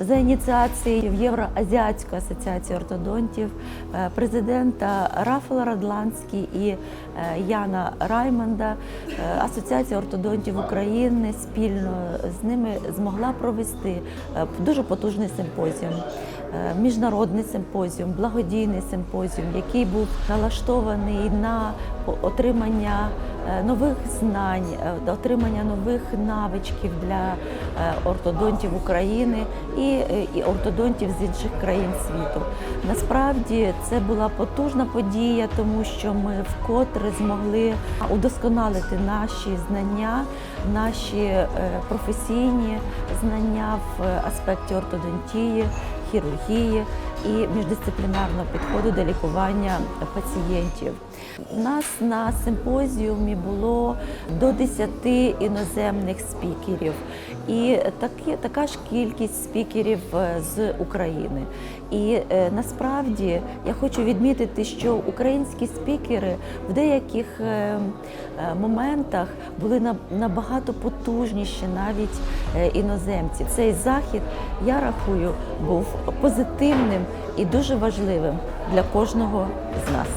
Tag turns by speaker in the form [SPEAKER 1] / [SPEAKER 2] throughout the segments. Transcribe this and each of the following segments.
[SPEAKER 1] за ініціацією Євроазіатської асоціації ортодонтів, е, президента Рафала Радланські і е, Яна Раймонда, е, Асоціація ортодонтів України спільно з ними змогла провести дуже потужний симпозіум. Е, Міжнародний симпозіум, благодійний симпозіум, який був налаштований на отримання е, нових знань, е, отримання нових навичків для ортодонтів України і, ортодонтів з інших країн світу. Насправді це була потужна подія, тому що ми вкотре змогли удосконалити наші знання, наші професійні знання в аспекті ортодонтії, хірургії і міждисциплінарного підходу до лікування пацієнтів. У нас на симпозіумі було до 10 іноземних спікерів, і такі, така ж кількість спікерів е, з України. І е, насправді я хочу відмітити, що українські спікери в деяких е, моментах були на- набагато потужніші навіть іноземці. Цей захід я рахую був позитивним і дуже важливим для кожного з нас.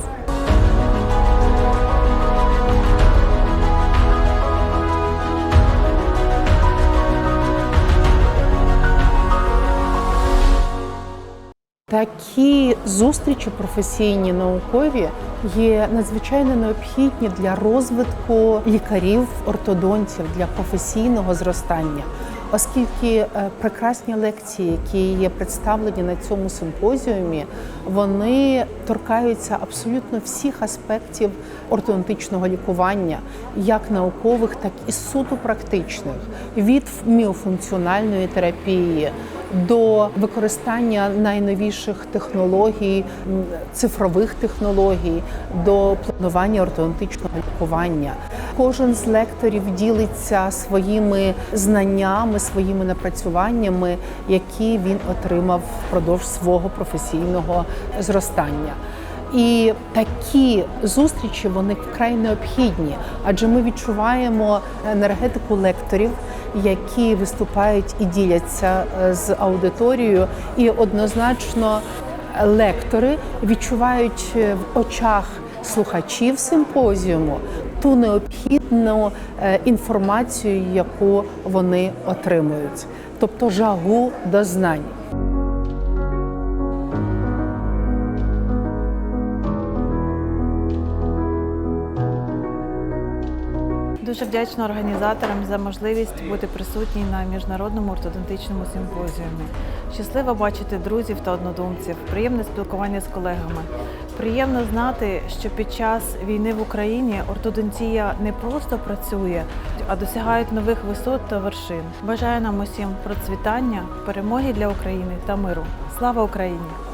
[SPEAKER 2] Такі зустрічі професійні наукові є надзвичайно необхідні для розвитку лікарів, ортодонтів для професійного зростання, оскільки е, прекрасні лекції, які є представлені на цьому симпозіумі, вони торкаються абсолютно всіх аспектів ортодонтичного лікування, як наукових, так і суто практичних, від міофункціональної терапії до використання найновіших технологій, цифрових технологій, до планування ортодонтичного лікування. Кожен з лекторів ділиться своїми знаннями, своїми напрацюваннями, які він отримав впродовж свого професійного зростання. І такі зустрічі вони вкрай необхідні, адже ми відчуваємо енергетику лекторів, які виступають і діляться е, з аудиторією, і однозначно лектори відчувають е, в очах слухачів симпозіуму ту необхідну е, інформацію, яку вони отримують, тобто жагу до знань.
[SPEAKER 3] Дуже вдячна організаторам за можливість бути присутній на міжнародному ортодонтичному симпозіумі. Щасливо бачити друзів та однодумців, приємне спілкування з колегами. Приємно знати, що під час війни в Україні ортодонтія не просто працює, а досягають нових висот та вершин. Бажаю нам усім процвітання, перемоги для України та миру. Слава Україні!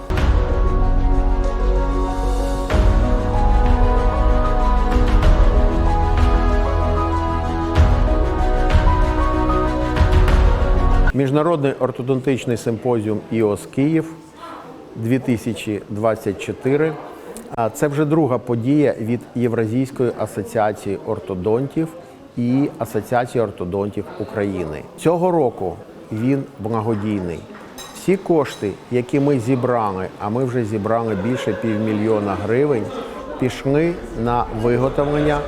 [SPEAKER 4] Міжнародний ортодонтичний симпозіум ІОС Київ 2024. Це вже друга подія від Євразійської асоціації ортодонтів і Асоціації ортодонтів України. Цього року він благодійний. Всі кошти, які ми зібрали, а ми вже зібрали більше півмільйона гривень, пішли на виготовлення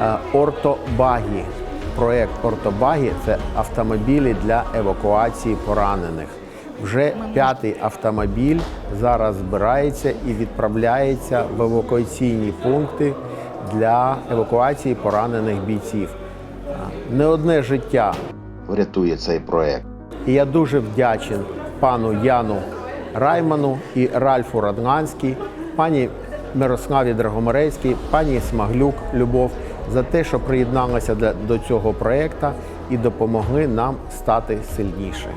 [SPEAKER 4] е, ортобагі. Проект Ортобагі це автомобілі для евакуації поранених. Вже п'ятий автомобіль зараз збирається і відправляється в евакуаційні пункти для евакуації поранених бійців. Не одне життя
[SPEAKER 5] врятує цей проект.
[SPEAKER 4] і я дуже вдячен пану Яну Райману і Ральфу Радганській, пані Мирославі Драгомирецькій, пані Смаглюк Любов за те, що приєдналися до- цього проекту і допомогли нам стати сильніше.